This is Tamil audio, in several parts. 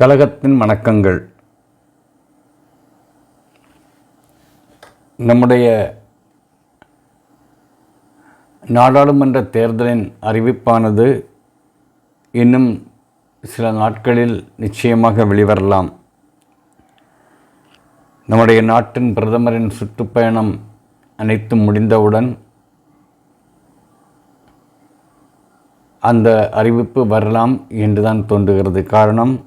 கழகத்தின் வணக்கங்கள். நம்முடைய நாடாளுமன்ற தேர்தலின் அறிவிப்பானது இன்னும் சில நாட்களில் நிச்சயமாக வெளிவரலாம். நம்முடைய நாட்டின் பிரதமரின் சுற்றுப்பயணம் அனைத்தும் முடிந்தவுடன் அந்த அறிவிப்பு வரலாம் என்றுதான் தோன்றுகிறது. காரணம்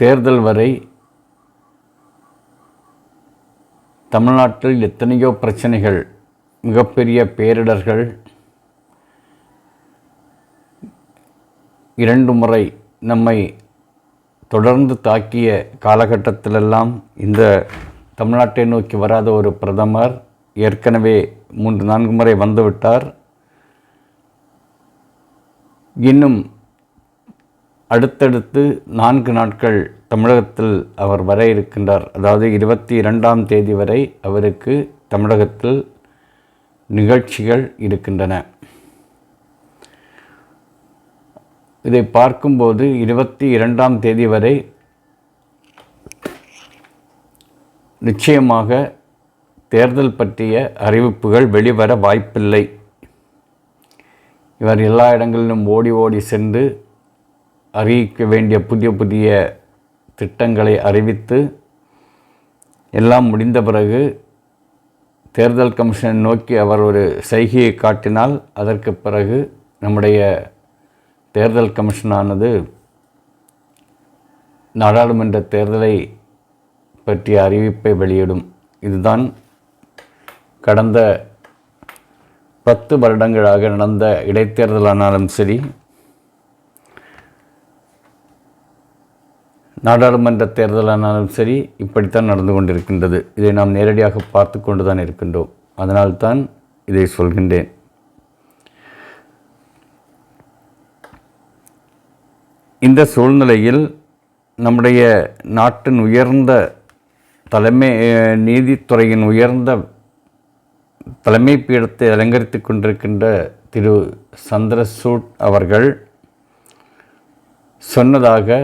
தேர்தல் வரை தமிழ்நாட்டில் எத்தனையோ பிரச்சனைகள் மிகப்பெரிய பேரிடர்கள் இரண்டு முறை நம்மை தொடர்ந்து தாக்கிய காலகட்டத்திலெல்லாம் இந்த தமிழ்நாட்டை நோக்கி வராத ஒரு பிரதமர் ஏற்கனவே மூன்று நான்கு முறை வந்துவிட்டார். இன்னும் அடுத்தடுத்து நான்கு நாட்கள் தமிழகத்தில் அவர் வர இருக்கின்றார். அதாவது இருபத்தி இரண்டாம் தேதி வரை அவருக்கு தமிழகத்தில் நிகழ்ச்சிகள் இருக்கின்றன. இதை பார்க்கும்போது இருபத்தி இரண்டாம் தேதி வரை நிச்சயமாக தேர்தல் பற்றிய அறிவிப்புகள் வெளிவர வாய்ப்பில்லை. இவர் எல்லா இடங்களிலும் ஓடி ஓடி சென்று அறிவிக்க வேண்டிய புதிய புதிய திட்டங்களை அறிவித்து எல்லாம் முடிந்த பிறகு தேர்தல் கமிஷனை நோக்கி அவர் ஒரு செய்கையை காட்டினால் அதற்கு பிறகு நம்முடைய தேர்தல் கமிஷனானது நாடாளுமன்ற தேர்தலை பற்றிய அறிவிப்பை வெளியிடும். இதுதான் கடந்த பத்து வருடங்களாக நடந்த இடைத்தேர்தலானாலும் சரி நாடாளுமன்ற தேர்தலானாலும் சரி இப்படித்தான் நடந்து கொண்டிருக்கின்றது. இதை நாம் நேரடியாக பார்த்து கொண்டு தான் இருக்கின்றோம். அதனால்தான் இதை சொல்கின்றேன். இந்த சூழ்நிலையில் நம்முடைய நாட்டின் உயர்ந்த தலைமை நீதித்துறையின் உயர்ந்த தலைமை பீடத்தை அலங்கரித்து கொண்டிருக்கின்ற திரு. சந்திரசூட் அவர்கள் சொன்னதாக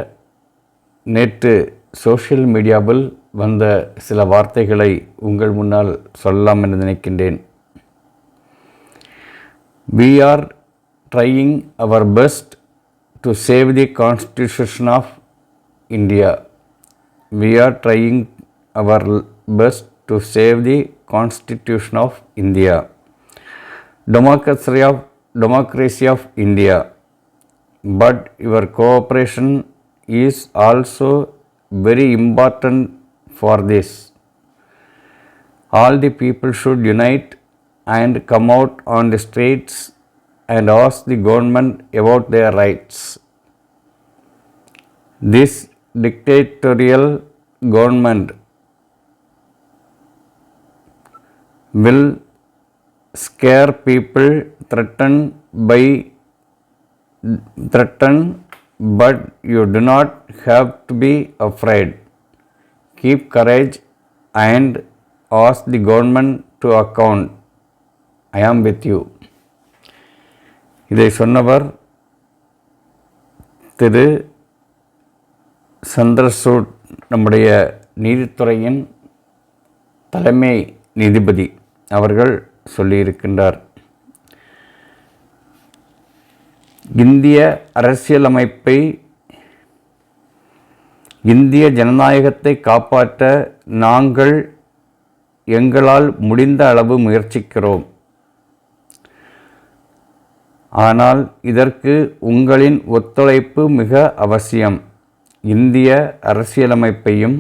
நேற்று சோஷியல் மீடியாவில் வந்த சில வார்த்தைகளை உங்கள் முன்னால் சொல்லலாம் என்று நினைக்கின்றேன். We are trying our best to save the constitution of India we are trying our best to save the constitution of India democracy of democracy of India. But your cooperation is also very important for this. All the people should unite and come out on the streets and ask the government about their rights. This dictatorial government will scare people threatened by threatened but you do not have to be afraid keep courage and ask the government to account i am with you இதை சொன்னவர் திரு சந்திரசூட் நம்முடைய நீதித்துறையின் தலைமை நீதிபதி அவர்கள் சொல்லியிருக்கின்றார் இந்திய அரசியலமைப்பை இந்திய ஜனநாயகத்தை காப்பாற்ற நாங்கள் எங்களால் முடிந்த அளவு முயற்சிக்கிறோம். ஆனால் இதற்கு உங்களின் ஒத்துழைப்பு மிக அவசியம். இந்திய அரசியலமைப்பையும்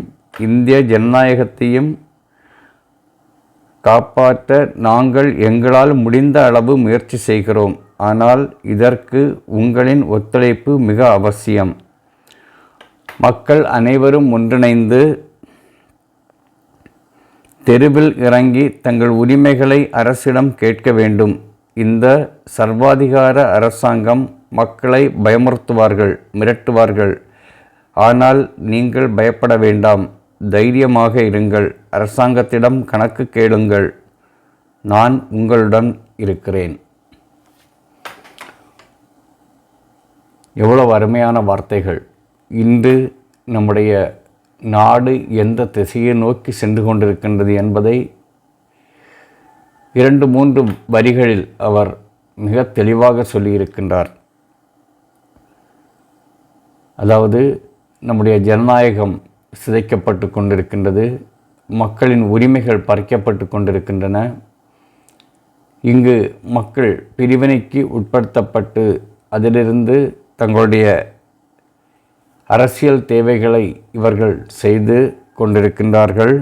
இந்திய ஜனநாயகத்தையும் காப்பாற்ற நாங்கள் எங்களால் முடிந்த அளவு முயற்சி செய்கிறோம். ஆனால் இதற்கு உங்களின் ஒத்துழைப்பு மிக அவசியம். மக்கள் அனைவரும் ஒன்றிணைந்து தெருவில் இறங்கி தங்கள் உரிமைகளை அரசிடம் கேட்க வேண்டும். இந்த சர்வாதிகார அரசாங்கம் மக்களை பயமுறுத்துவார்கள் மிரட்டுவார்கள். ஆனால் நீங்கள் பயப்பட வேண்டாம். தைரியமாக இருங்கள். அரசாங்கத்திடம் கணக்கு கேளுங்கள். நான் உங்களுடன் இருக்கிறேன். எவ்வளவு அருமையான வார்த்தைகள். இன்று நம்முடைய நாடு எந்த திசையை நோக்கி சென்று கொண்டிருக்கின்றது என்பதை இரண்டு மூன்று வரிகளில் அவர் மிக தெளிவாக சொல்லியிருக்கின்றார். அதாவது நம்முடைய ஜனநாயகம் சிதைக்கப்பட்டு கொண்டிருக்கின்றது மக்களின் உரிமைகள் பறிக்கப்பட்டு கொண்டிருக்கின்றன இங்கு மக்கள் பிரிவினைக்கு உட்படுத்தப்பட்டு அதிலிருந்து தங்களுடைய அரசியல் தேவைகளை இவர்கள் செய்து கொண்டிருக்கின்றார்கள்.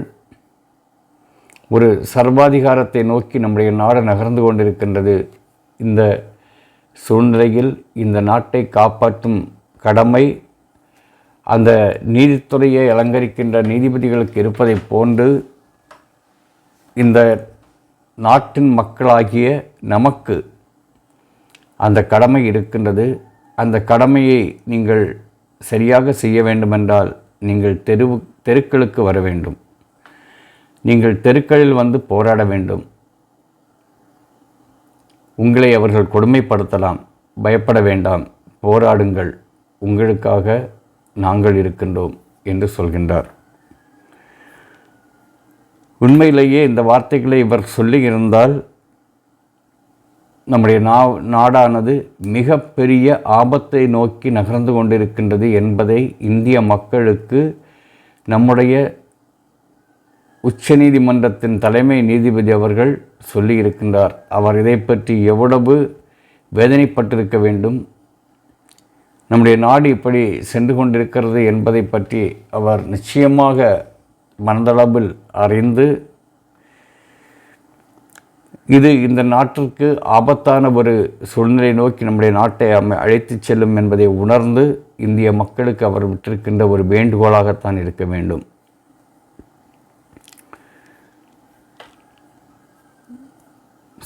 ஒரு சர்வாதிகாரத்தை நோக்கி நம்முடைய நாடு நகர்ந்து கொண்டிருக்கின்றது. இந்த சூழ்நிலையில் இந்த நாட்டை காப்பாற்றும் கடமை அந்த நீதித்துறையை அலங்கரிக்கின்ற நீதிபதிகளுக்கு இருப்பதைப் போன்று இந்த நாட்டின் மக்களாகிய நமக்கு அந்த கடமை இருக்கின்றது. அந்த கடமையை நீங்கள் சரியாக செய்ய வேண்டுமென்றால் நீங்கள் தெரு தெருக்களுக்கு வர வேண்டும். நீங்கள் தெருக்களில் வந்து போராட வேண்டும். உங்களை அவர்கள் கொடுமைப்படுத்தலாம். பயப்பட வேண்டாம். போராடுங்கள். உங்களுக்காக நாங்கள் இருக்கின்றோம் என்று சொல்கின்றார். உண்மையிலேயே இந்த வார்த்தைகளை இவர் சொல்லியிருந்தால் நம்முடைய நா நாடானது மிகப்பெரிய ஆபத்தை நோக்கி நகர்ந்து கொண்டிருக்கின்றது என்பதை இந்திய மக்களுக்கு நம்முடைய உச்சநீதிமன்றத்தின் தலைமை நீதிபதி அவர்கள் சொல்லியிருக்கின்றார். அவர் இதை பற்றி எவ்வளவு வேதனைப்பட்டிருக்க வேண்டும் நம்முடைய நாடு இப்படி சென்று கொண்டிருக்கிறது என்பதை பற்றி அவர் நிச்சயமாக மனதளவில் அறிந்து இது இந்த நாட்டிற்கு ஆபத்தான ஒரு சூழ்நிலை நோக்கி நம்முடைய நாட்டை அமை அழைத்துச் செல்லும் என்பதை உணர்ந்து இந்திய மக்களுக்கு அவர் விட்டிருக்கின்ற ஒரு வேண்டுகோளாகத்தான் இருக்க வேண்டும்.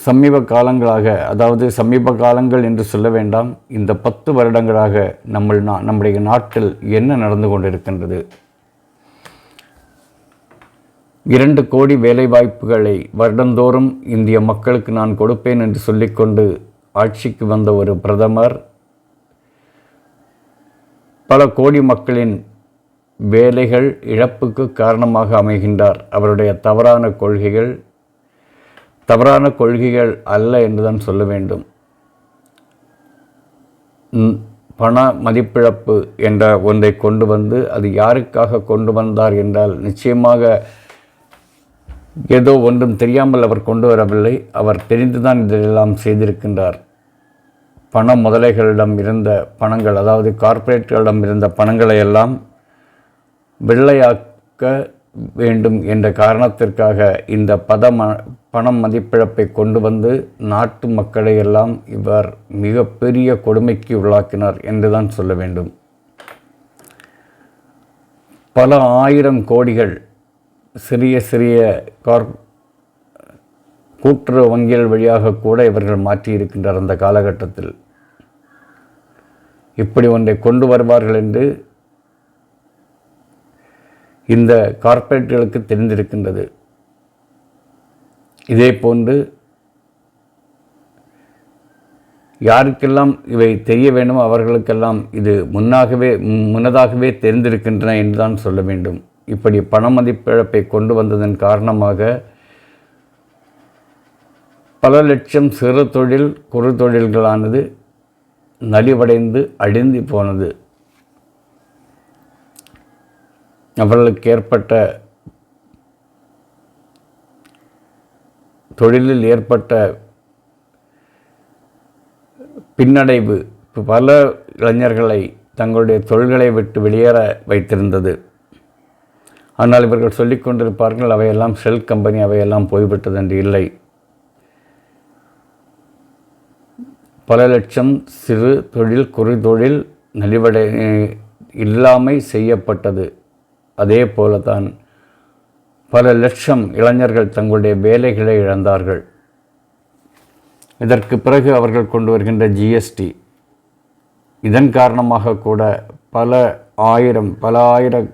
சமீப காலங்களாக அதாவது சமீப காலங்கள் என்று சொல்ல வேண்டாம் இந்த பத்து வருடங்களாக நம்ம நம்முடைய நாட்டில் என்ன நடந்து கொண்டிருக்கின்றது? இரண்டு கோடி வேலைவாய்ப்புகளை வருடந்தோறும் இந்திய மக்களுக்கு நான் கொடுப்பேன் என்று சொல்லிக்கொண்டு ஆட்சிக்கு வந்த ஒரு பிரதமர் பல கோடி மக்களின் வேலைகள் இழப்புக்கு காரணமாக அமைகின்றார். அவருடைய தவறான கொள்கைகள் தவறான கொள்கைகள் அல்ல என்றுதான் சொல்ல வேண்டும். பண மதிப்பிழப்பு என்ற ஒன்றை கொண்டு வந்து அது யாருக்காக கொண்டு வந்தார் என்றால் நிச்சயமாக ஏதோ ஒன்றும் தெரியாமல் அவர் கொண்டு வரவில்லை. அவர் தெரிந்துதான் இதெல்லாம் செய்திருக்கின்றார். பண முதலைகளிடம் இருந்த பணங்கள் அதாவது கார்ப்பரேட்டுகளிடம் இருந்த பணங்களை எல்லாம் வெள்ளையாக்க வேண்டும் என்ற காரணத்திற்காக இந்த பதம பணம் மதிப்பிழப்பை கொண்டு வந்து நாட்டு மக்களை எல்லாம் இவர் மிகப்பெரிய கொடுமைக்கு உள்ளாக்கினார் என்றுதான் சொல்ல வேண்டும். பல ஆயிரம் கோடிகள் சிறிய சிறிய கார் கூட்டுறவு வங்கிகள் வழியாக கூட இவர்கள் மாற்றியிருக்கின்றார் அந்த காலகட்டத்தில். இப்படி ஒன்றை கொண்டு வருவார்கள் என்று இந்த கார்ப்பரேட்டுகளுக்கு தெரிந்திருக்கின்றது. இதே போன்று யாருக்கெல்லாம் இவை தெரிய வேண்டுமோ அவர்களுக்கெல்லாம் இது முன்னாகவே முன்னதாகவே தெரிந்திருக்கின்றன என்றுதான் சொல்ல வேண்டும். இப்படி பண மதிப்பிழப்பை கொண்டு வந்ததன் காரணமாக பல லட்சம் சிறு தொழில் குறு தொழில்களானது நலிவடைந்து அழிந்து போனது. அவர்களுக்கு ஏற்பட்ட தொழிலில் ஏற்பட்ட பின்னடைவு பல இளைஞர்களை தங்களுடைய தொழில்களை விட்டு வெளியேற வைத்திருந்தது. ஆனால் இவர்கள் சொல்லிக் கொண்டிருப்பார்கள் அவையெல்லாம் ஷெல் கம்பெனி அவையெல்லாம் போய்விட்டது என்று இல்லை. பல லட்சம் சிறு தொழில் குறு தொழில் நலிவடை இல்லாமை செய்யப்பட்டது. அதே போல தான் பல லட்சம் இளைஞர்கள் தங்களுடைய வேலைகளை இழந்தார்கள். இதற்கு பிறகு அவர்கள் கொண்டு வருகின்ற ஜிஎஸ்டி இதன் காரணமாக கூட பல ஆயிரம் பல ஆயிரம்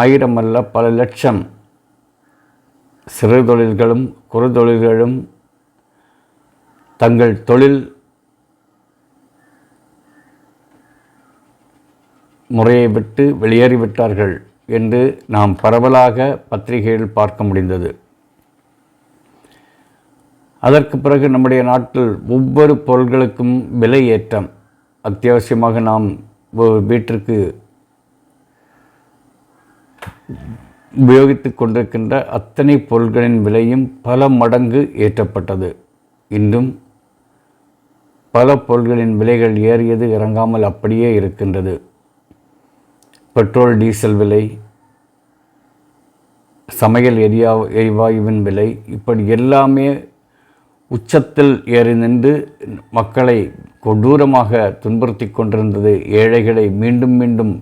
ஆயிரம் அல்ல பல லட்சம் சிறு தொழில்களும் குறு தொழில்களும் தங்கள் தொழில் முறையை விட்டு வெளியேறிவிட்டார்கள் என்று நாம் பரவலாக பத்திரிகையில் பார்க்க முடிந்தது. அதற்கு பிறகு நம்முடைய நாட்டில் ஒவ்வொரு பொருள்களுக்கும் விலை ஏற்றம். அத்தியாவசியமாக நாம் வீட்டிற்கு உபயோகித்து கொண்டிருக்கின்ற அத்தனை பொருட்களின் விலையும் பல மடங்கு ஏற்றப்பட்டது. இன்றும் பல பொருட்களின் விலைகள் ஏறியது இறங்காமல் அப்படியே இருக்கின்றது. பெட்ரோல் டீசல் விலை சமையல் எரியா எரிவாயுவின் விலை இப்படி எல்லாமே உச்சத்தில் ஏறி நின்று மக்களை கொடூரமாக துன்புறுத்தி கொண்டிருந்தது. ஏழைகளை மீண்டும் மீண்டும்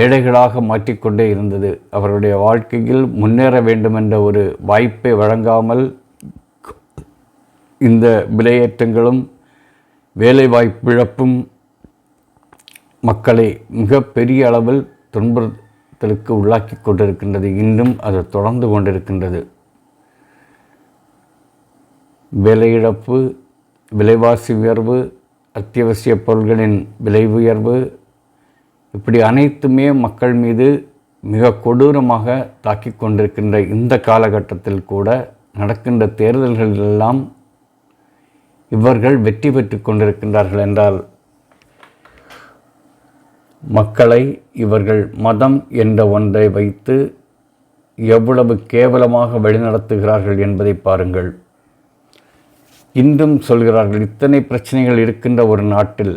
ஏழைகளாக மாற்றிக்கொண்டே இருந்தது. அவருடைய வாழ்க்கையில் முன்னேற வேண்டுமென்ற ஒரு வாய்ப்பை வழங்காமல் இந்த விலையேற்றங்களும் வேலைவாய்ப்பிழப்பும் மக்களை மிக பெரிய அளவில் துன்புறுத்தலுக்கு உள்ளாக்கி கொண்டிருக்கின்றது. இன்னும் அது தொடர்ந்து கொண்டிருக்கின்றது. வேலையிழப்பு இழப்பு விலைவாசி உயர்வு அத்தியாவசிய பொருள்களின் விலை உயர்வு இப்படி அனைத்துமே மக்கள் மீது மிக கொடூரமாக தாக்கி கொண்டிருக்கின்ற இந்த காலகட்டத்தில் கூட நடக்கின்ற தேர்தல்களெல்லாம் இவர்கள் வெற்றி பெற்று கொண்டிருக்கின்றார்கள் என்றால் மக்களை இவர்கள் மதம் என்ற ஒன்றை வைத்து எவ்வளவு கேவலமாக வழிநடத்துகிறார்கள் என்பதை பாருங்கள். இன்றும் சொல்கிறார்கள் இத்தனை பிரச்சனைகள் இருக்கின்ற ஒரு நாட்டில்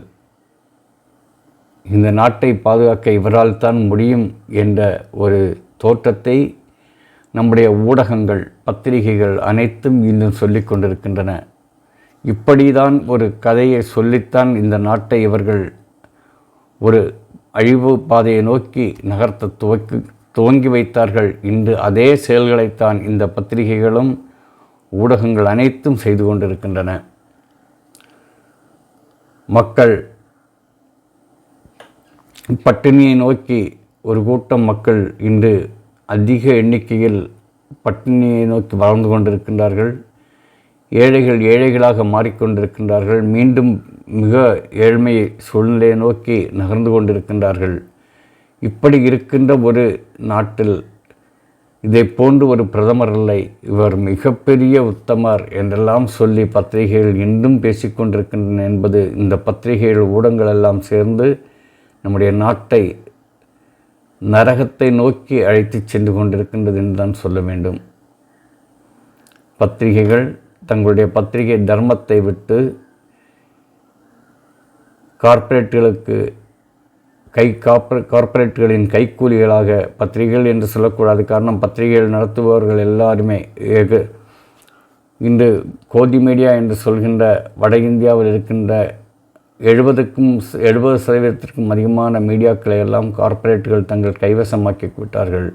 இந்த நாட்டை பாதுகாக்க இவரால் தான் முடியும் என்ற ஒரு தோற்றத்தை நம்முடைய ஊடகங்கள் பத்திரிகைகள் அனைத்தும் இன்னும் சொல்லிக் கொண்டிருக்கின்றன. இப்படிதான் ஒரு கதையை சொல்லித்தான் இந்த நாட்டை இவர்கள் ஒரு அழிவு பாதையை நோக்கி நகர்த்த துவக்கி துவங்கி வைத்தார்கள். இன்று அதே செயல்களைத்தான் இந்த பத்திரிகைகளும் ஊடகங்கள் அனைத்தும் செய்து கொண்டிருக்கின்றன. மக்கள் பட்டினியை நோக்கி ஒரு கூட்டம் மக்கள் இன்று அதிக எண்ணிக்கையில் பட்டினியை நோக்கி வளர்ந்து கொண்டிருக்கின்றார்கள். ஏழைகள் ஏழைகளாக மாறிக்கொண்டிருக்கின்றார்கள். மீண்டும் மிக ஏழ்மை சூழ்நிலையை நோக்கி நகர்ந்து கொண்டிருக்கின்றார்கள். இப்படி இருக்கின்ற ஒரு நாட்டில் இதை போன்று ஒரு பிரதமர் இல்லை. இவர் மிகப்பெரிய உத்தமர் என்றெல்லாம் சொல்லி பத்திரிகைகள் இன்னும் பேசிக்கொண்டிருக்கின்றன என்பது இந்த பத்திரிகைகள் ஊடகங்கள் எல்லாம் சேர்ந்து நம்முடைய நாட்டை நரகத்தை நோக்கி அழைத்து சென்று கொண்டிருக்கின்றது என்று தான் சொல்ல வேண்டும். பத்திரிகைகள் தங்களுடைய பத்திரிகை தர்மத்தை விட்டு கார்ப்பரேட்டுகளுக்கு கை கார்ப்பரே கார்ப்பரேட்டுகளின் கைக்கூலிகளாக பத்திரிகைகள் என்று சொல்லக்கூடாது. காரணம் பத்திரிகைகள் நடத்துபவர்கள் எல்லாருமே இன்று கோதி மீடியா என்று சொல்கின்ற வட இந்தியாவில் இருக்கின்ற எழுபதுக்கும் எழுபது சதவீதத்திற்கும் அதிகமான மீடியாக்களை எல்லாம் கார்ப்பரேட்டுகள் தங்கள் கைவசமாக்கி விட்டார்கள்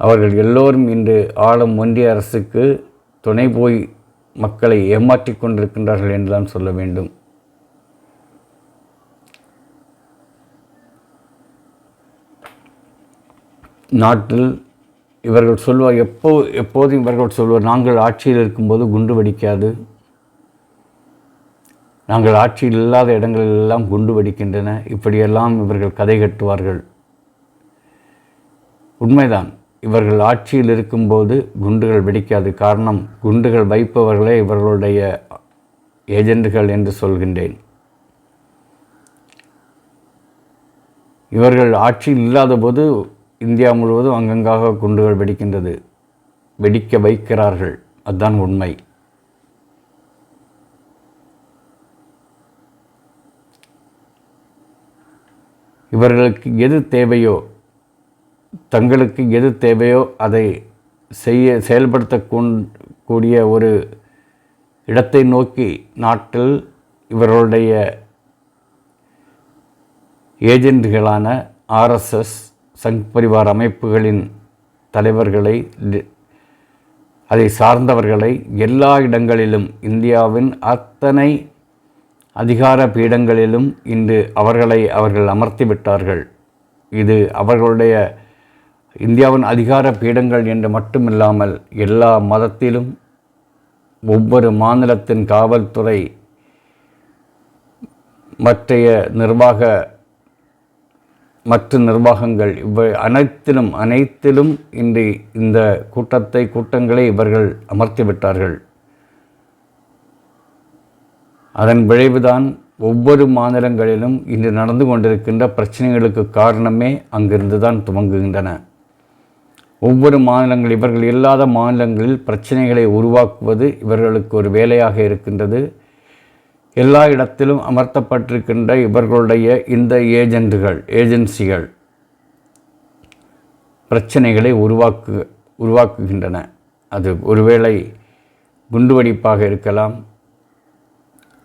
அவர்கள் எல்லோரும் இன்று ஆளும் ஒன்றிய அரசுக்கு துணை போய் மக்களை ஏமாற்றிக் கொண்டிருக்கின்றார்கள் என்றுதான் சொல்ல வேண்டும். நாட்டில் இவர்கள் சொல்வார் எப்போ எப்போதும் இவர்கள் சொல்வார் நாங்கள் ஆட்சியில் இருக்கும்போது குண்டு வெடிக்காது நாங்கள் ஆட்சி இல்லாத இடங்களெல்லாம் குண்டு வெடிக்கின்றன. இப்படியெல்லாம் இவர்கள் கதை கட்டுவார்கள். உண்மைதான் இவர்கள் ஆட்சியில் இருக்கும்போது குண்டுகள் வெடிக்காது. காரணம் குண்டுகள் வைப்பவர்களே இவர்களுடைய ஏஜெண்டுகள் என்று சொல்கின்றேன். இவர்கள் ஆட்சியில் இல்லாத போது இந்தியா முழுவதும் அங்கங்காக குண்டுகள் வெடிக்கின்றது. வெடிக்க வைக்கிறார்கள். அதுதான் உண்மை. இவர்களுக்கு எது தேவையோ தங்களுக்கு எது தேவையோ அதை செய்ய செயல்படுத்த கூடிய ஒரு இடத்தை நோக்கி நாட்டில் இவர்களுடைய ஏஜென்ட்களான ஆர்எஸ்எஸ் சங் பரிவார் அமைப்புகளின் தலைவர்களை அதை சார்ந்தவர்களை எல்லா இடங்களிலும் இந்தியாவின் அத்தனை அதிகார பீடங்களிலும் இன்று அவர்களை அவர்கள் அமர்த்தி விட்டார்கள். இது அவர்களுடைய இந்தியாவின் அதிகார பீடங்கள் என்று மட்டுமில்லாமல் எல்லா மதத்திலும் ஒவ்வொரு மாநிலத்தின் காவல்துறை மற்றைய நிர்வாக மற்ற நிர்வாகங்கள் இவை அனைத்திலும் அனைத்திலும் இன்று இந்த கூட்டத்தை கூட்டங்களை இவர்கள் அமர்த்திவிட்டார்கள் அதன் விளைவுதான் ஒவ்வொரு மாநிலங்களிலும் இன்று நடந்து கொண்டிருக்கின்ற பிரச்சனைகளுக்கு காரணமே அங்கிருந்து தான் துவங்குகின்றன. ஒவ்வொரு மாநிலங்கள் இவர்கள் இல்லாத மாநிலங்களில் பிரச்சனைகளை உருவாக்குவது இவர்களுக்கு ஒரு வேலையாக இருக்கின்றது. எல்லா இடத்திலும் அமர்த்தப்பட்டிருக்கின்ற இவர்களுடைய இந்த ஏஜென்ட்டுகள் ஏஜென்சிகள் பிரச்சனைகளை உருவாக்கு உருவாக்குகின்றன. அது ஒருவேளை குண்டுவெடிப்பாக இருக்கலாம்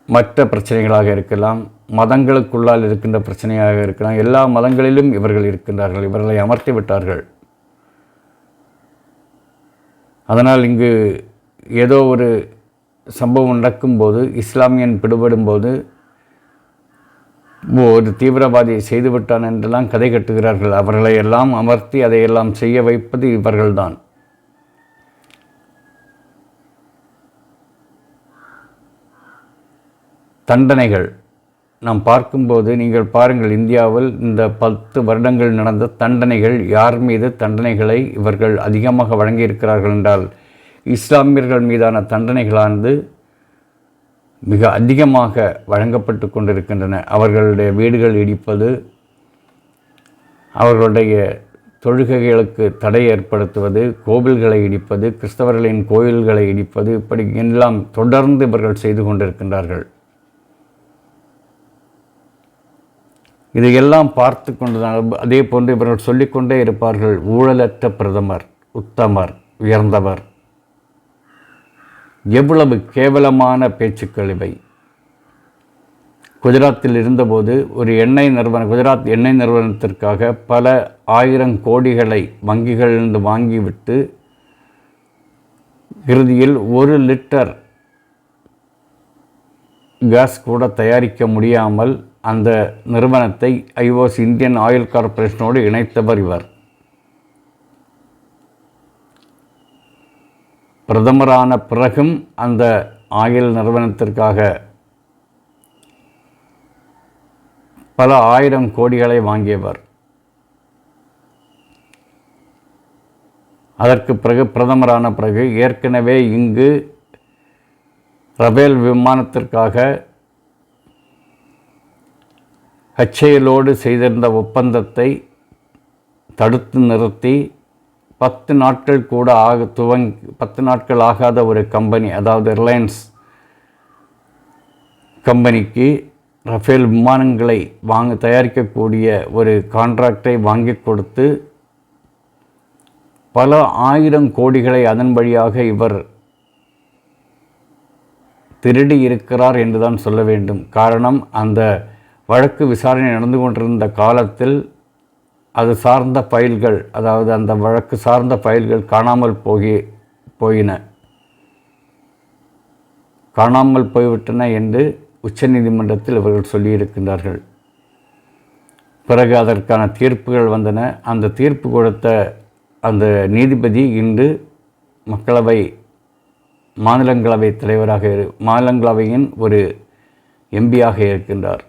மற்ற பிரச்சனைகளாக இருக்கலாம் மதங்களுக்குள்ளால் இருக்கின்ற பிரச்சனையாக இருக்கலாம் எல்லா மதங்களிலும் இவர்கள் இருக்கின்றார்கள் இவர்களை அமர்த்தி விட்டார்கள். அதனால் இங்கு ஏதோ ஒரு சம்பவம் நடக்கும்போது இஸ்லாமியன் பிடுபடும்போது ஒரு தீவிரவாதியை செய்துவிட்டான் என்றெல்லாம் கதை கட்டுகிறார்கள். அவர்களை எல்லாம் அமர்த்தி அதையெல்லாம் செய்ய வைப்பது இவர்கள்தான். தண்டனைகள். நாம் பார்க்கும்போது நீங்கள் பாருங்கள் இந்தியாவில் இந்த பத்து வருடங்கள் நடந்த தண்டனைகள் யார் மீது தண்டனைகளை இவர்கள் அதிகமாக வழங்கியிருக்கிறார்கள் என்றால் இஸ்லாமியர்கள் மீதான தண்டனைகளானது மிக அதிகமாக வழங்கப்பட்டு கொண்டிருக்கின்றன. அவர்களுடைய வீடுகள் இடிப்பது அவர்களுடைய தொழுகைகளுக்கு தடை ஏற்படுத்துவது கோவில்களை இடிப்பது கிறிஸ்தவர்களின் கோயில்களை இடிப்பது இப்படி எல்லாம் தொடர்ந்து இவர்கள் செய்து கொண்டிருக்கின்றார்கள். இதையெல்லாம் பார்த்து கொண்டுதான் அதே போன்று இவர்கள் சொல்லிக்கொண்டே இருப்பார்கள். ஊழலற்ற பிரதமர் உத்தமர் உயர்ந்தவர். எவ்வளவு கேவலமான பேச்சுக்கள் இவை. குஜராத்தில் இருந்தபோது ஒரு எண்ணெய் நிறுவனம் குஜராத் எண்ணெய் நிறுவனத்திற்காக பல ஆயிரம் கோடிகளை வங்கிகளிலிருந்து வாங்கிவிட்டு இறுதியில் ஒரு லிட்டர் கேஸ் கூட தயாரிக்க முடியாமல் அந்த நிறுவனத்தை ஐஓஸ் இந்தியன் ஆயில் கார்ப்பரேஷனோடு இணைத்தவர் இவர். பிரதமரான பிறகும் அந்த ஆயில் நிறுவனத்திற்காக பல ஆயிரம் கோடிகளை வாங்கியவர். அதற்கு பிறகு பிரதமரான பிறகு ஏற்கனவே இங்கு ரபேல் விமானத்திற்காக ஹச்ஏலோடு செய்திருந்த ஒப்பந்தத்தை தடுத்து நிறுத்தி பத்து நாட்கள் கூட ஆக துவங் பத்து நாட்கள் ஆகாத ஒரு கம்பெனி அதாவது ரிலையன்ஸ் கம்பெனிக்கு ரஃபேல் விமானங்களை வாங்க தயாரிக்கக்கூடிய ஒரு கான்ட்ராக்டை வாங்கி கொடுத்து பல ஆயிரம் கோடிகளை அதன் வழியாக இவர் திருடி இருக்கிறார் என்றுதான் சொல்ல வேண்டும். காரணம் அந்த வழக்கு விசாரணை நடந்து கொண்டிருந்த காலத்தில் அது சார்ந்த ஃபைல்கள் அதாவது அந்த வழக்கு சார்ந்த ஃபைல்கள் காணாமல் போகி போயின. காணாமல் போய்விட்டன என்று உச்சநீதிமன்றத்தில் இவர்கள் சொல்லியிருக்கின்றார்கள். பிறகு அதற்கான தீர்ப்புகள் வந்தன. அந்த தீர்ப்பு கொடுத்த அந்த நீதிபதி இன்று மக்களவை மாநிலங்களவை தலைவராக இரு மாநிலங்களவையின் ஒரு எம்பியாக இருக்கின்றார்.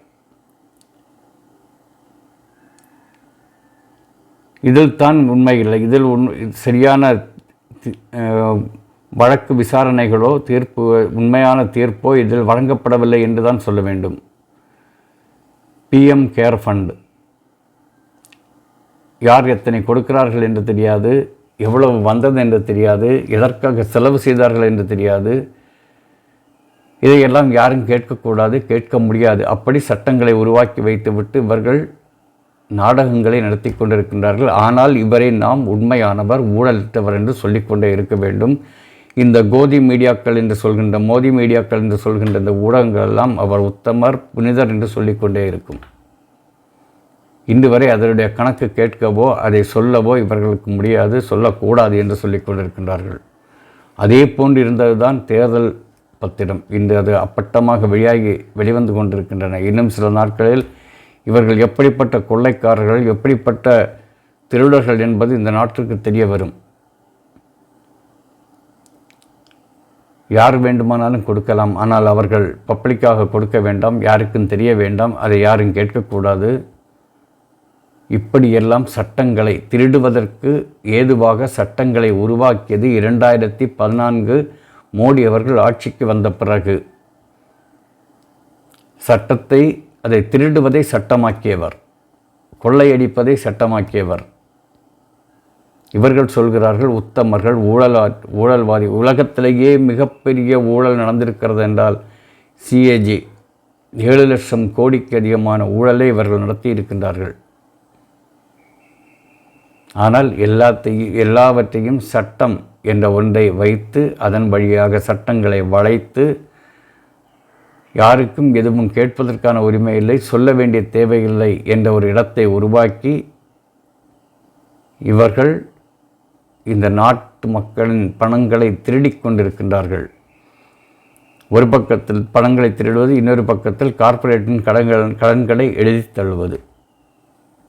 இதில் தான் உண்மை இல்லை. இதில் உண் சரியான வழக்கு விசாரணைகளோ தீர்ப்பு உண்மையான தீர்ப்போ இதில் வழங்கப்படவில்லை என்று தான் சொல்ல வேண்டும். PM care fund. யார் எத்தனை கொடுக்கிறார்கள் என்று தெரியாது. எவ்வளவு வந்தது என்று தெரியாது. எதற்காக செலவு செய்தார்கள் என்று தெரியாது. இதையெல்லாம் யாரும் கேட்கக்கூடாது கேட்க முடியாது. அப்படி சட்டங்களை உருவாக்கி வைத்துவிட்டு இவர்கள் நாடகங்களை நடத்தி கொண்டிருக்கின்றார்கள். ஆனால் இவரை நாம் உண்மையானவர் ஊழலிட்டவர் என்று சொல்லிக்கொண்டே இருக்க வேண்டும். இந்த கோதி மீடியாக்கள் என்று சொல்கின்ற மோதி மீடியாக்கள் என்று சொல்கின்ற இந்த ஊடகங்கள் எல்லாம் அவர் உத்தமர் புனிதர் என்று சொல்லிக்கொண்டே இருக்கும். இன்று வரை அதனுடைய கணக்கு கேட்கவோ அதை சொல்லவோ இவர்களுக்கு முடியாது சொல்லக்கூடாது என்று சொல்லிக் கொண்டிருக்கின்றார்கள் அதே போன்று இருந்ததுதான் தேர்தல் பத்திரம். இன்று அது அப்பட்டமாக வெளியாகி வெளிவந்து கொண்டிருக்கின்றன. இன்னும் சில நாட்களில் இவர்கள் எப்படிப்பட்ட கொள்ளைக்காரர்கள் எப்படிப்பட்ட திருடர்கள் என்பது இந்த நாட்டிற்கு தெரிய வரும். யார் வேண்டுமானாலும் கொடுக்கலாம். ஆனால் அவர்கள் பப்ளிக்காக கொடுக்க வேண்டாம் யாருக்கும் தெரிய வேண்டாம் அதை யாரும் கேட்கக்கூடாது. இப்படியெல்லாம் சட்டங்களை திருடுவதற்கு ஏதுவாக சட்டங்களை உருவாக்கியது இரண்டாயிரத்தி பதினான்கு மோடி அவர்கள் ஆட்சிக்கு வந்த பிறகு. சட்டத்தை அதை திருடுவதை சட்டமாக்கியவர். கொள்ளையடிப்பதை சட்டமாக்கியவர். இவர்கள் சொல்கிறார்கள் உத்தமர்கள் ஊழலா ஊழல்வாதி. உலகத்திலேயே மிகப்பெரிய ஊழல் நடந்திருக்கிறது என்றால் சிஏஜி ஏழு லட்சம் கோடிக்கு அதிகமான ஊழலை இவர்கள் நடத்தி இருக்கின்றார்கள். ஆனால் எல்லாத்தையும் எல்லாவற்றையும் சட்டம் என்ற ஒன்றை வைத்து அதன் வழியாக சட்டங்களை வளைத்து யாருக்கும் எதுவும் கேட்பதற்கான உரிமை இல்லை சொல்ல வேண்டிய தேவையில்லை என்ற ஒரு இடத்தை உருவாக்கி இவர்கள் இந்த நாட்டு மக்களின் பணங்களை திருடிக் கொண்டிருக்கின்றார்கள். ஒரு பக்கத்தில் பணங்களை திருடுவது இன்னொரு பக்கத்தில் கார்ப்பரேட்டின் கடன்கள் கடன்களை எழுதி தள்ளுவது.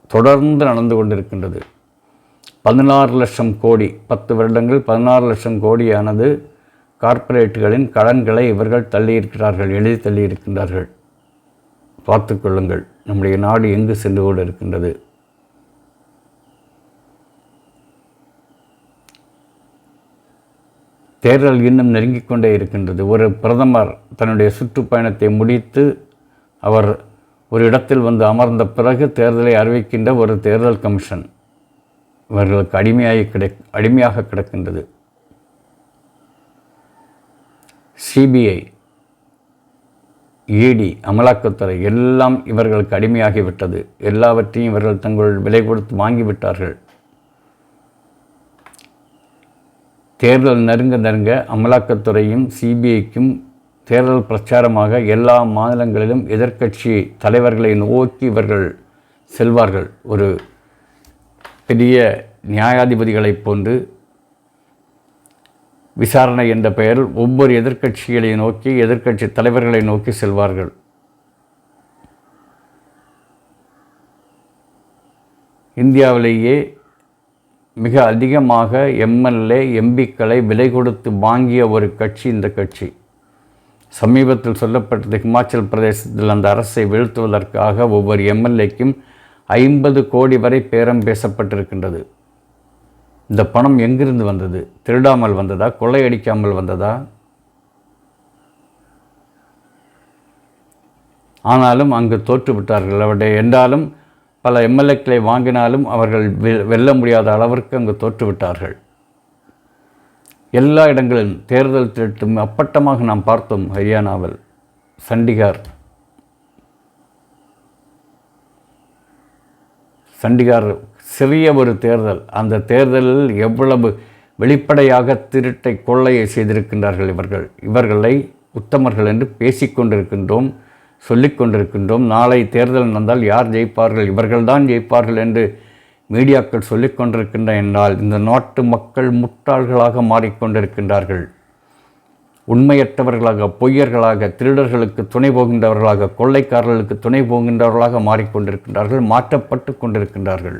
தொடர்ந்து நடந்து கொண்டிருக்கின்றது. பதினாறு லட்சம் கோடி பத்து வருடங்கள் பதினாறு லட்சம் கோடியானது கார்ப்பரேட்டுகளின் கடன்களை இவர்கள் தள்ளியிருக்கிறார்கள் எழுதி தள்ளியிருக்கின்றார்கள். பார்த்து கொள்ளுங்கள் நம்முடைய நாடு எங்கு சென்று கொண்டு இருக்கின்றது தேர்தல் இன்னும் நெருங்கிக் கொண்டே இருக்கின்றது. ஒரு பிரதமர் தன்னுடைய சுற்றுப்பயணத்தை முடித்து அவர் ஒரு இடத்தில் வந்து அமர்ந்த பிறகு தேர்தலை அறிவிக்கின்ற ஒரு தேர்தல் கமிஷன் இவர்களுக்கு அடிமையாகி கிடை அடிமையாக கிடக்கின்றது. சிபிஐ இடி அமலாக்கத்துறை எல்லாம் இவர்களுக்கு அடிமையாகிவிட்டது. எல்லாவற்றையும் இவர்கள் தங்கள் விலை கொடுத்து வாங்கிவிட்டார்கள். தேர்தல் நெருங்க நெருங்க அமலாக்கத்துறையும் சிபிஐக்கும் தேர்தல் பிரச்சாரமாக எல்லா மாநிலங்களிலும் எதிர்க்கட்சி தலைவர்களை நோக்கி இவர்கள் செல்வார்கள். ஒரு பெரிய நியாயாதிபதிகளைப் போன்று விசாரணை என்ற பெயரில் ஒவ்வொரு எதிர்க்கட்சிகளை நோக்கி எதிர்க்கட்சி தலைவர்களை நோக்கி செல்வார்கள். இந்தியாவிலேயே மிக அதிகமாக எம்எல்ஏ எம்பிக்களை விலை கொடுத்து வாங்கிய ஒரு கட்சி இந்த கட்சி. சமீபத்தில் சொல்லப்பட்டது ஹிமாச்சல் பிரதேசத்தில் அந்த அரசை வீழ்த்துவதற்காக ஒவ்வொரு எம்எல்ஏக்கும் ஐம்பது கோடி வரை பேரம் பேசப்பட்டிருக்கின்றது. இந்த பணம் எங்கிருந்து வந்தது? திருடாமல் வந்ததா? கொள்ளையடிக்காமல் வந்ததா? ஆனாலும் அங்கு தோற்றுவிட்டார்கள் அவருடைய என்றாலும் பல எம்எல்ஏக்களை வாங்கினாலும் அவர்கள் வெல்ல முடியாத அளவிற்கு அங்கு தோற்றுவிட்டார்கள் எல்லா இடங்களிலும் தேர்தல் திட்டம் அப்பட்டமாக நாம் பார்த்தோம் ஹரியானாவில். சண்டிகார். சண்டிகார் சிறிய ஒரு தேர்தல். அந்த தேர்தலில் எவ்வளவு வெளிப்படையாக திருட்டை கொள்ளையை செய்திருக்கின்றார்கள் இவர்கள். இவர்களை உத்தமர்கள் என்று பேசிக்கொண்டிருக்கின்றோம் சொல்லிக்கொண்டிருக்கின்றோம். நாளை தேர்தல் நடந்தால் யார் ஜெயிப்பார்கள்? இவர்கள்தான் ஜெயிப்பார்கள் என்று மீடியாக்கள் சொல்லிக் கொண்டிருக்கின்ற என்றால் இந்த நாட்டு மக்கள் முட்டாள்களாக மாறிக்கொண்டிருக்கின்றார்கள். உண்மையற்றவர்களாக பொய்யர்களாக திருடர்களுக்கு துணை போகின்றவர்களாக கொள்ளைக்காரர்களுக்கு துணை போகின்றவர்களாக மாறிக்கொண்டிருக்கின்றார்கள் மாற்றப்பட்டு கொண்டிருக்கின்றார்கள்.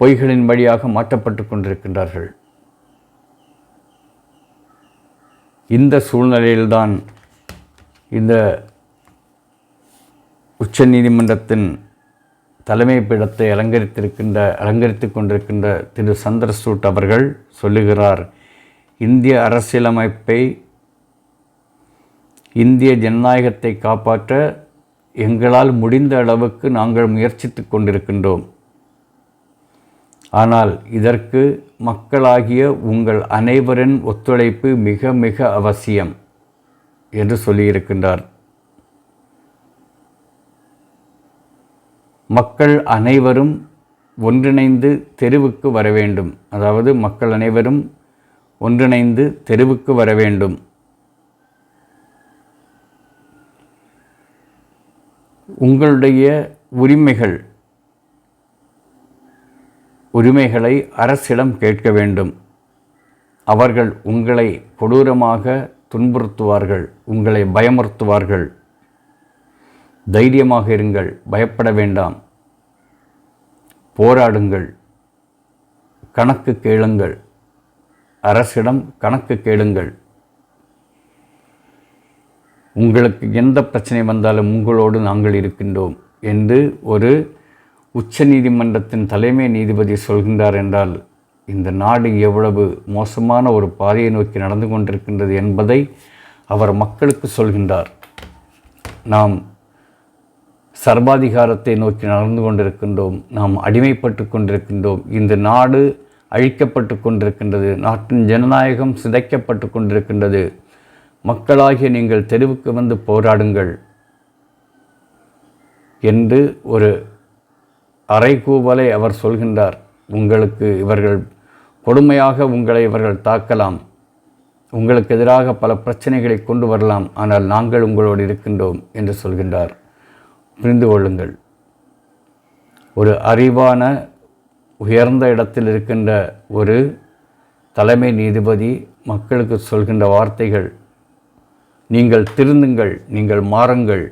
பொய்களின் வழியாக மாற்றப்பட்டு கொண்டிருக்கின்றார்கள். இந்த சூழ்நிலையில்தான் இந்த உச்ச நீதிமன்றத்தின் தலைமை பீடத்தை அலங்கரித்திருக்கின்ற அலங்கரித்து கொண்டிருக்கின்ற திரு சந்திரசூட் அவர்கள் சொல்லுகிறார் இந்திய அரசியலமைப்பை இந்திய ஜனநாயகத்தை காப்பாற்ற எங்களால் முடிந்த அளவுக்கு நாங்கள் முயற்சித்து கொண்டிருக்கின்றோம். ஆனால் இதற்கு மக்களாகிய உங்கள் அனைவரின் ஒத்துழைப்பு மிக மிக அவசியம் என்று சொல்லியிருக்கின்றார். மக்கள் அனைவரும் ஒன்றிணைந்து தெருவுக்கு வர வேண்டும். அதாவது மக்கள் அனைவரும் ஒன்றிணைந்து தெருவுக்கு வர வேண்டும். உங்களுடைய உரிமைகள் உரிமைகளை அரசிடம் கேட்க வேண்டும். அவர்கள் உங்களை கொடூரமாக துன்புறுத்துவார்கள் உங்களை பயமுறுத்துவார்கள். தைரியமாக இருங்கள் பயப்பட வேண்டாம். போராடுங்கள் கணக்கு கேளுங்கள். அரசிடம் கணக்கு கேளுங்கள். உங்களுக்கு எந்த பிரச்சனை வந்தாலும் உங்களோடு நாங்கள் இருக்கின்றோம் என்று ஒரு உச்ச நீதிமன்றத்தின் தலைமை நீதிபதி சொல்கின்றார் என்றால் இந்த நாடு எவ்வளவு மோசமான ஒரு பாதையை நோக்கி நடந்து கொண்டிருக்கின்றது என்பதை அவர் மக்களுக்கு சொல்கின்றார். நாம் சர்வாதிகாரத்தை நோக்கி நடந்து கொண்டிருக்கின்றோம் நாம் அடிமைப்பட்டு கொண்டிருக்கின்றோம் இந்த நாடு அழிக்கப்பட்டு கொண்டிருக்கின்றது நாட்டின் ஜனநாயகம் சிதைக்கப்பட்டு கொண்டிருக்கின்றது. மக்களாகிய நீங்கள் தெருவுக்கு வந்து போராடுங்கள் என்று ஒரு அரைக்கூவலை அவர் சொல்கின்றார் உங்களுக்கு இவர்கள் கொடுமையாக உங்களை இவர்கள் தாக்கலாம். உங்களுக்கு எதிராக பல பிரச்சனைகளை கொண்டு வரலாம். ஆனால் நாங்கள் உங்களோடு இருக்கின்றோம் என்று சொல்கின்றார். புரிந்து கொள்ளுங்கள். ஒரு அறிவான உயர்ந்த இடத்தில் இருக்கின்ற ஒரு தலைமை நீதிபதி மக்களுக்கு சொல்கின்ற வார்த்தைகள் நீங்கள் திருந்துங்கள் நீங்கள் மாறுங்கள்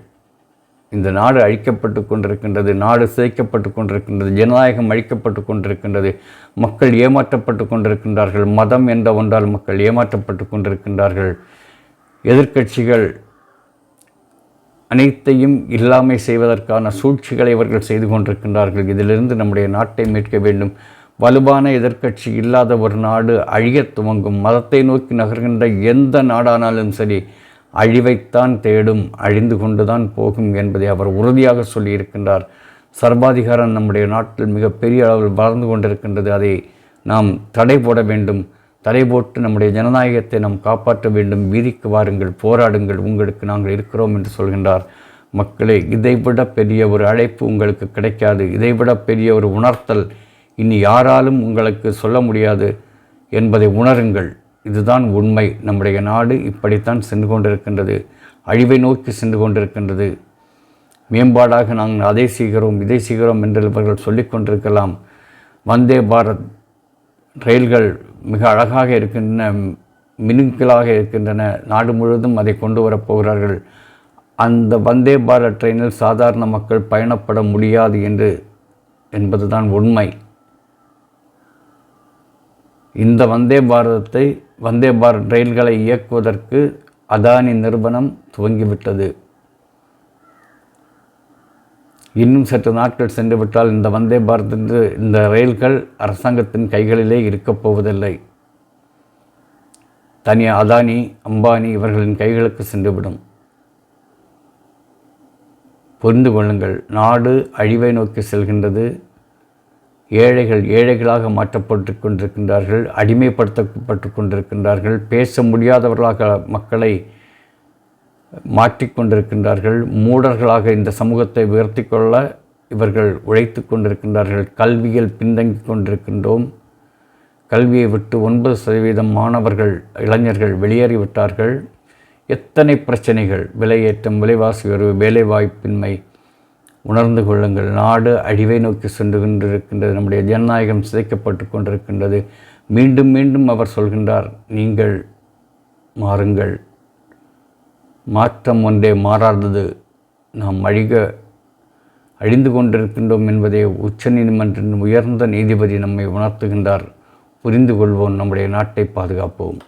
இந்த நாடு அழிக்கப்பட்டு கொண்டிருக்கின்றது நாடு சிதைக்கப்பட்டு கொண்டிருக்கின்றது ஜனநாயகம் அழிக்கப்பட்டு கொண்டிருக்கின்றது மக்கள் ஏமாற்றப்பட்டு கொண்டிருக்கின்றார்கள் மதம் என்ற ஒன்றால் மக்கள் ஏமாற்றப்பட்டு கொண்டிருக்கின்றார்கள். எதிர்க்கட்சிகள் அனைத்தையும் இல்லாமை செய்வதற்கான சூழ்ச்சிகளை இவர்கள் செய்து கொண்டிருக்கின்றார்கள். இதிலிருந்து நம்முடைய நாட்டை மீட்க வேண்டும். வலுவான எதிர்க்கட்சி இல்லாத ஒரு நாடு அழியத் துவங்கும். மதத்தை நோக்கி நகர்கின்ற எந்த நாடானாலும் சரி அழிவைத்தான் தேடும் அழிந்து கொண்டுதான் போகும் என்பதை அவர் உறுதியாக சொல்லியிருக்கின்றார். சர்வாதிகாரம் நம்முடைய நாட்டில் மிகப்பெரிய அளவில் வளர்ந்து கொண்டிருக்கின்றது. அதை நாம் தடை போட வேண்டும். தடை போட்டு நம்முடைய ஜனநாயகத்தை நாம் காப்பாற்ற வேண்டும். வீதிக்கு வாருங்கள் போராடுங்கள். உங்களுக்கு நாங்கள் இருக்கிறோம் என்று சொல்கின்றார். மக்களே இதைவிட பெரிய ஒரு அழைப்பு உங்களுக்கு கிடைக்காது. இதைவிட பெரிய ஒரு உணர்த்தல் இனி யாராலும் உங்களுக்கு சொல்ல முடியாது என்பதை உணருங்கள். இதுதான் உண்மை. நம்முடைய நாடு இப்படித்தான் சென்று கொண்டிருக்கின்றது. அழிவை நோக்கி சென்று கொண்டிருக்கின்றது. மேம்பாடாக நாங்கள் அதை செய்கிறோம் இதை செய்கிறோம் என்று இவர்கள் சொல்லிக் கொண்டிருக்கலாம். வந்தே பாரத் ரயில்கள் மிக அழகாக இருக்கின்றன மினுக்களாக இருக்கின்றன. நாடு முழுவதும் அதை கொண்டு வரப்போகிறார்கள் அந்த வந்தே பாரத் ட்ரெயினில் சாதாரண மக்கள் பயணப்பட முடியாது என்று என்பதுதான் உண்மை. இந்த வந்தே பாரதத்தை வந்தே பாரத் ரயில்களை இயக்குவதற்கு அதானி நிறுவனம் துவங்கிவிட்டது. இன்னும் சற்று நாட்கள் சென்றுவிட்டால் இந்த வந்தே பாரத் என்று இந்த ரயில்கள் அரசாங்கத்தின் கைகளிலே இருக்கப் போவதில்லை. தனி அதானி அம்பானி இவர்களின் கைகளுக்கு சென்றுவிடும். புரிந்து கொள்ளுங்கள் நாடு அழிவை நோக்கி செல்கின்றது. ஏழைகள் ஏழைகளாக மாற்றப்பட்டு கொண்டிருக்கின்றார்கள் அடிமைப்படுத்தப்பட்டு கொண்டிருக்கின்றார்கள் பேச முடியாதவர்களாக மக்களை மாற்றிக்கொண்டிருக்கின்றார்கள் மூடர்களாக இந்த சமூகத்தை உயர்த்தி கொள்ள இவர்கள் உழைத்து கொண்டிருக்கின்றார்கள் கல்வியில் பின்தங்கி கொண்டிருக்கின்றோம். கல்வியை விட்டு ஒன்பது சதவீதம் மாணவர்கள் இளைஞர்கள் வெளியேறிவிட்டார்கள் எத்தனை பிரச்சனைகள் விலையேற்றம் விலைவாசி உயர்வு வேலைவாய்ப்பின்மை உணர்ந்து கொள்ளுங்கள். நாடு அழிவை நோக்கி சென்று கொண்டிருக்கின்றது. நம்முடைய ஜனநாயகம் சிதைக்கப்பட்டு கொண்டிருக்கின்றது. மீண்டும் மீண்டும் அவர் சொல்கின்றார் நீங்கள் மாறுங்கள். மாற்றம் ஒன்றே மாறாதது. நாம் அழிக அழிந்து கொண்டிருக்கின்றோம் என்பதை உச்ச நீதிமன்றின் உயர்ந்த நீதிபதி நம்மை உணர்த்துகின்றார். புரிந்து கொள்வோம். நம்முடைய நாட்டை பாதுகாப்போம்.